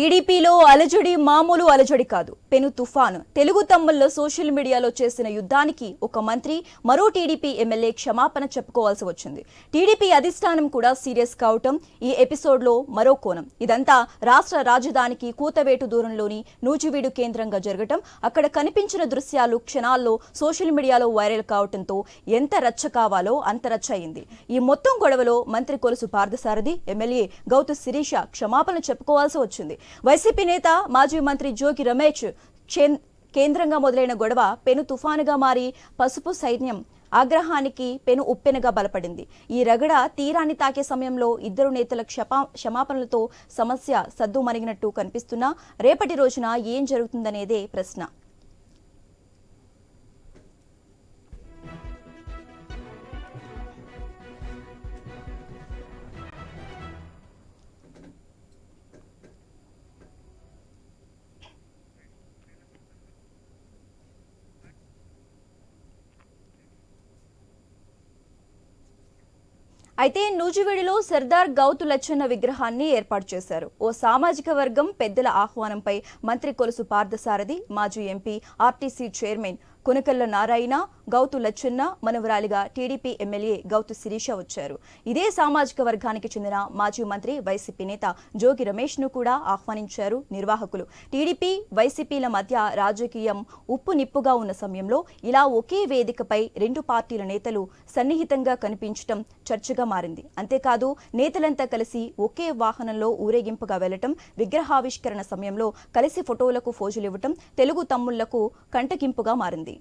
టీడీపీలో అలజడి మామూలు అలజడి కాదు. పెను తుఫాను. తెలుగు తమ్ముల్లో సోషల్ మీడియాలో చేసిన యుద్ధానికి ఒక మంత్రి మరో టీడీపీ ఎమ్మెల్యే క్షమాపణ చెప్పుకోవాల్సి వచ్చింది. టీడీపీ అధిష్టానం కూడా సీరియస్ కావటం ఈ ఎపిసోడ్లో మరో కోణం. ఇదంతా రాష్ట్ర రాజధానికి కూతవేటు దూరంలోని నూజివీడు కేంద్రంగా జరగటం అక్కడ కనిపించిన దృశ్యాలు క్షణాల్లో సోషల్ మీడియాలో వైరల్ కావటంతో ఎంత రచ్చ కావాలో అంత రచ్చ అయింది. ఈ మొత్తం గొడవలో మంత్రి కొలుసు పార్థసారథి ఎమ్మెల్యే గౌతు శిరీష క్షమాపణ చెప్పుకోవాల్సి వచ్చింది. వైసీపీ నేత మాజీ మంత్రి జోగి రమేష్ కేంద్రంగా మొదలైన గొడవ పెను తుఫానుగా మారి పసుపు సైన్యం ఆగ్రహానికి పెను ఉప్పెనగా బలపడింది. ఈ రగడ తీరాన్ని తాకే సమయంలో ఇద్దరు నేతల క్షపా క్షమాపణలతో సమస్య సద్దుమణిగినట్టు కనిపిస్తున్నా రేపటి రోజున ఏం జరుగుతుందనేదే ప్రశ్న. అయితే నూజివీడులో సర్దార్ గౌతు లచ్చన్న విగ్రహాన్ని ఏర్పాటు చేశారు. ఓ సామాజిక వర్గం పెద్దల ఆహ్వానంపై మంత్రి కొలుసు పార్థసారథి మాజీ MP RTC chairman Konakalla Narayana Gouthu Latchanna మనవరాలిగా TDP MLA Gouthu Sirisha వచ్చారు. ఇదే సామాజిక వర్గానికి చెందిన మాజీ మంత్రి వైసీపీ నేత జోగి రమేష్ను కూడా ఆహ్వానించారు నిర్వాహకులు. టీడీపీ వైసీపీల మధ్య రాజకీయం ఉప్పు నిప్పుగా ఉన్న సమయంలో ఇలా ఒకే వేదికపై రెండు పార్టీల నేతలు సన్నిహితంగా కనిపించటం చర్చగా మారింది. అంతేకాదు నేతలంతా కలిసి ఒకే వాహనంలో ఊరేగింపుగా వెళ్ళటం విగ్రహావిష్కరణ సమయంలో కలిసి ఫోటోలకు ఫోజులివ్వటం తెలుగు తమ్ముళ్ళకు కంటకింపుగా మారింది.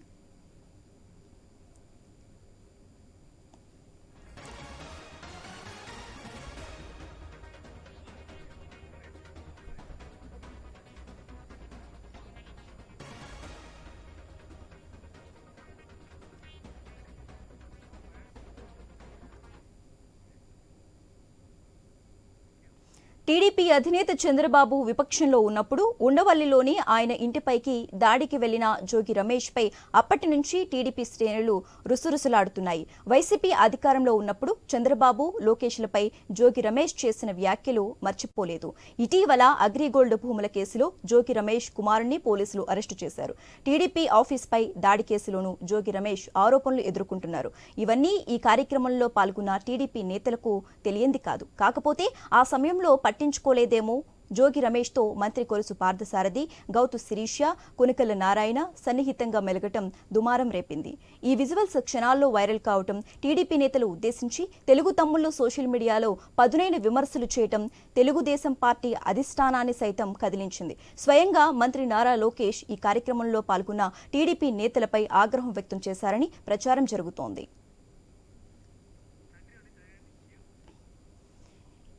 టీడీపీ అధినేత చంద్రబాబు విపక్షంలో ఉన్నప్పుడు ఉండవల్లిలోని ఆయన ఇంటిపైకి దాడికి వెళ్ళిన జోగి రమేష్పై అప్పటి నుంచి టీడీపీ శ్రేణులు రుసరుసలాడుతున్నాయి. వైసీపీ అధికారంలో ఉన్నప్పుడు చంద్రబాబు లోకేష్లపై జోగి రమేష్ చేసిన వ్యాఖ్యలు మర్చిపోలేదు. ఇటీవల అగ్రిగోల్డ్ భూముల కేసులో జోగి రమేష్ కుమారుణ్ణి పోలీసులు అరెస్టు చేశారు. టీడీపీ ఆఫీస్పై దాడి కేసులోనూ జోగి రమేష్ ఆరోపణలు ఎదుర్కొంటున్నారు. ఇవన్నీ ఈ కార్యక్రమంలో పాల్గొన్న టీడీపీ నేతలకు తెలియంది కాదు. కాకపోతే ఆ సమయంలో పట్టించుకోలేదేమో. జోగి రమేష్తో మంత్రి కొలుసు పార్థసారథి గౌతు శిరీష కునకల నారాయణ సన్నిహితంగా మెలగటం దుమారం రేపింది. ఈ విజువల్స్ క్షణాల్లో వైరల్ కావటం టీడీపీ నేతలు ఉద్దేశించి తెలుగు తమ్ముళ్ళు సోషల్ మీడియాలో పదునైన విమర్శలు చేయటం తెలుగుదేశం పార్టీ అధిష్టానాన్ని సైతం కదిలించింది. స్వయంగా మంత్రి నారా లోకేష్ ఈ కార్యక్రమంలో పాల్గొన్న టీడీపీ నేతలపై ఆగ్రహం వ్యక్తం చేశారని ప్రచారం జరుగుతోంది.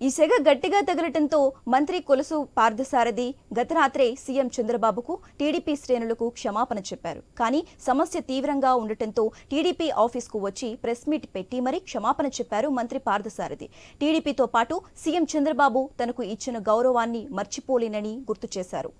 ఈ సెగ గట్టిగా తగలటంతో మంత్రి కొలుసు పార్థసారథి గత రాత్రే సీఎం చంద్రబాబుకు టీడీపీ శ్రేణులకు క్షమాపణ చెప్పారు. కానీ సమస్య తీవ్రంగా ఉండటంతో టీడీపీ ఆఫీస్కు వచ్చి ప్రెస్ మీట్ పెట్టి మరీ క్షమాపణ చెప్పారు మంత్రి పార్థసారథి. టీడీపీతో పాటు సీఎం చంద్రబాబు తనకు ఇచ్చిన గౌరవాన్ని మర్చిపోలేనని గుర్తు చేశారు.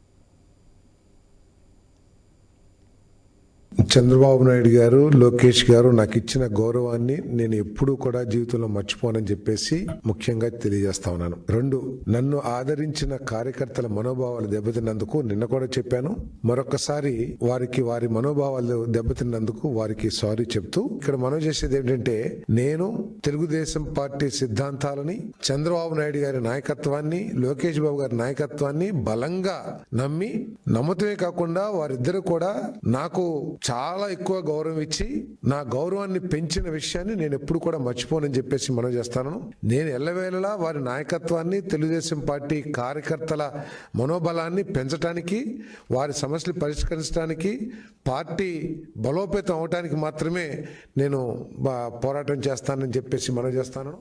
చంద్రబాబు నాయుడు గారు లోకేష్ గారు నాకు ఇచ్చిన గౌరవాన్ని నేను ఎప్పుడూ కూడా జీవితంలో మర్చిపోనని చెప్పేసి ముఖ్యంగా తెలియజేస్తా ఉన్నాను. రెండు నన్ను ఆదరించిన కార్యకర్తల మనోభావాలు దెబ్బతిన్నందుకు నిన్న కూడా చెప్పాను. మరొకసారి వారికి వారి మనోభావాలు దెబ్బతిన్నందుకు వారికి సారీ చెప్తూ ఇక్కడ మనం చేసేది ఏంటంటే నేను తెలుగుదేశం పార్టీ సిద్ధాంతాలని చంద్రబాబు నాయుడు గారి నాయకత్వాన్ని లోకేష్ బాబు గారి నాయకత్వాన్ని బలంగా నమ్మి నమ్మతమే కాకుండా వారిద్దరు కూడా నాకు చాలా చాలా ఎక్కువ గౌరవం ఇచ్చి నా గౌరవాన్ని పెంచిన విషయాన్ని నేను ఎప్పుడు కూడా మర్చిపోనని చెప్పేసి మనం చేస్తాను. నేను ఎల్లవేళలా వారి నాయకత్వాన్ని తెలుగుదేశం పార్టీ కార్యకర్తల మనోబలాన్ని పెంచడానికి వారి సమస్యలు పరిష్కరించడానికి పార్టీ బలోపేతం అవడానికి మాత్రమే నేను బా- పోరాటం చేస్తానని చెప్పేసి మనం చేస్తాను.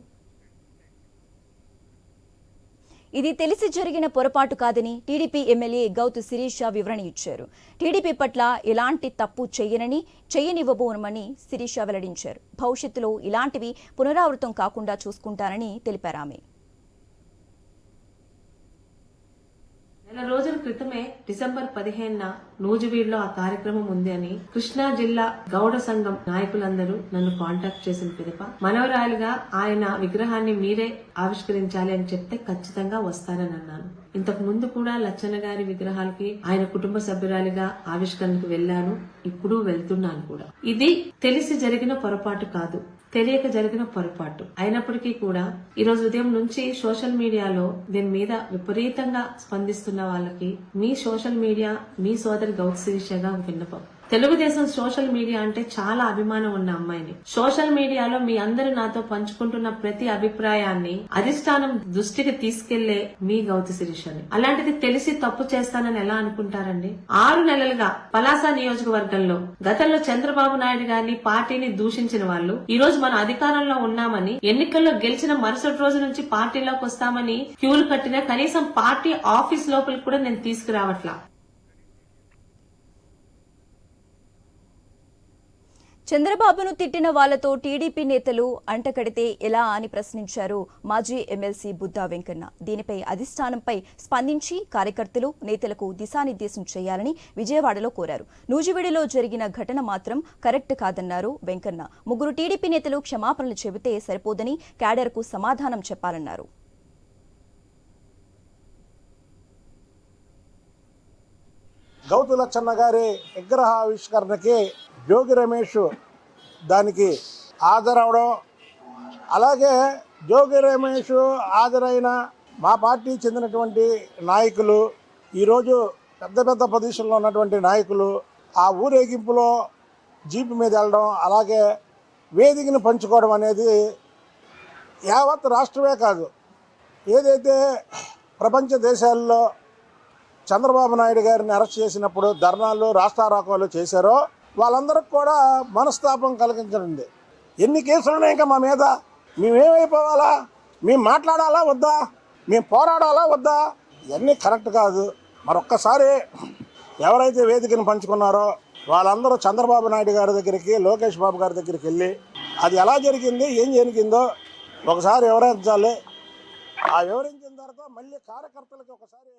ఇది తెలిసి జరిగిన పొరపాటు కాదని టీడీపీ ఎమ్మెల్యే గౌతు శిరీష వివరణ ఇచ్చారు. టీడీపీ పట్ల ఎలాంటి తప్పు చేయనని చేయనివ్వబోనమని శిరీష వెల్లడించారు. భవిష్యత్తులో ఇలాంటివి పునరావృతం కాకుండా చూసుకుంటానని తెలిపారు ఆమె. నెల రోజుల క్రితమే డిసెంబర్ పదిహేనున నూజివీడులో ఆ కార్యక్రమం ఉంది అని కృష్ణా జిల్లా గౌడ సంఘం నాయకులందరూ నన్ను కాంటాక్ట్ చేసిన పిదప మనవరాలుగా ఆయన విగ్రహాన్ని మీరే ఆవిష్కరించాలి అని చెప్తే ఖచ్చితంగా వస్తానని అన్నాను. ఇంతకు ముందు కూడా లచ్చన్న గారి విగ్రహాలకి ఆయన కుటుంబ సభ్యురాలిగా ఆవిష్కరణకు వెళ్ళాను ఇప్పుడు వెళ్తున్నాను కూడా. ఇది తెలిసి జరిగిన పొరపాటు కాదు. తెలియక జరిగిన పొరపాటు అయినప్పటికీ కూడా ఈ రోజు ఉదయం నుంచి సోషల్ మీడియాలో దీని మీద విపరీతంగా స్పందిస్తున్న వాళ్ళకి మీ సోషల్ మీడియా మీ సోదరి గౌత్ శిరీషగా విన్నపం. తెలుగుదేశం సోషల్ మీడియా అంటే చాలా అభిమానం ఉన్న అమ్మాయిని. సోషల్ మీడియాలో మీ అందరూ నాతో పంచుకుంటున్న ప్రతి అభిప్రాయాన్ని అధిష్టానం దృష్టికి తీసుకెళ్ళే మీ గౌతి శిరీషని అలాంటిది తెలిసి తప్పు చేస్తానని ఎలా అనుకుంటారండి? ఆరు నెలలుగా పలాస నియోజకవర్గంలో గతంలో చంద్రబాబు నాయుడు గారిని పార్టీని దూషించిన వాళ్ళు ఈ రోజు మనం అధికారంలో ఉన్నామని ఎన్నికల్లో గెలిచిన మరుసటి రోజు నుంచి పార్టీలోకి వస్తామని క్యూలు కట్టిన కనీసం పార్టీ ఆఫీస్ లోపలికి కూడా నేను తీసుకురావట్లా. చంద్రబాబును తిట్టిన వాళ్ళతో టీడీపీ నేతలు అంటకడితే ఎలా అని ప్రశ్నించారు మాజీ ఎమ్మెల్సీ బుద్దా వెంకన్న. దీనిపై అధిష్టానంపై స్పందించి కార్యకర్తలు నేతలకు దిశానిర్దేశం చేయాలని విజయవాడలో కోరారు. నూజివీడులో జరిగిన ఘటన మాత్రం కరెక్ట్ కాదన్నారు వెంకన్న. ముగ్గురు టీడీపీ నేతలు క్షమాపణలు చెబితే సరిపోదని క్యాడర్కు సమాధానం చెప్పాలన్నారు. గౌతు లచ్చన్న గారి విగ్రహ ఆవిష్కరణకి జోగి రమేష్ దానికి హాజరవడం. అలాగే జోగి రమేష్ హాజరైన మా పార్టీ చెందినటువంటి నాయకులు ఈరోజు పెద్ద పెద్ద పొజిషన్లో ఉన్నటువంటి నాయకులు ఆ ఊరేగింపులో జీపు మీద వెళ్ళడం అలాగే వేదికను పంచుకోవడం అనేది యావత్ రాష్ట్రమే కాదు. ఏదైతే ప్రపంచ దేశాల్లో చంద్రబాబు నాయుడు గారిని అరెస్ట్ చేసినప్పుడు ధర్నాలు రాస్తారోకోలు చేశారో వాళ్ళందరికి కూడా మనస్తాపం కలిగించండి ఎన్ని కేసులు ఉన్నాయి ఇంకా మా మీద? మేమేమైపోవాలా? మేము మాట్లాడాలా వద్దా? మేము పోరాడాలా వద్దా? ఇవన్నీ కరెక్ట్ కాదు. మరొక్కసారి ఎవరైతే వేదికను పంచుకున్నారో వాళ్ళందరూ చంద్రబాబు నాయుడు గారి దగ్గరికి లోకేష్ బాబు గారి దగ్గరికి వెళ్ళి అది ఎలా జరిగింది ఏం జరిగిందో ఒకసారి వివరించాలి. ఆ వివరించిన తర్వాత మళ్ళీ కార్యకర్తలకి ఒకసారి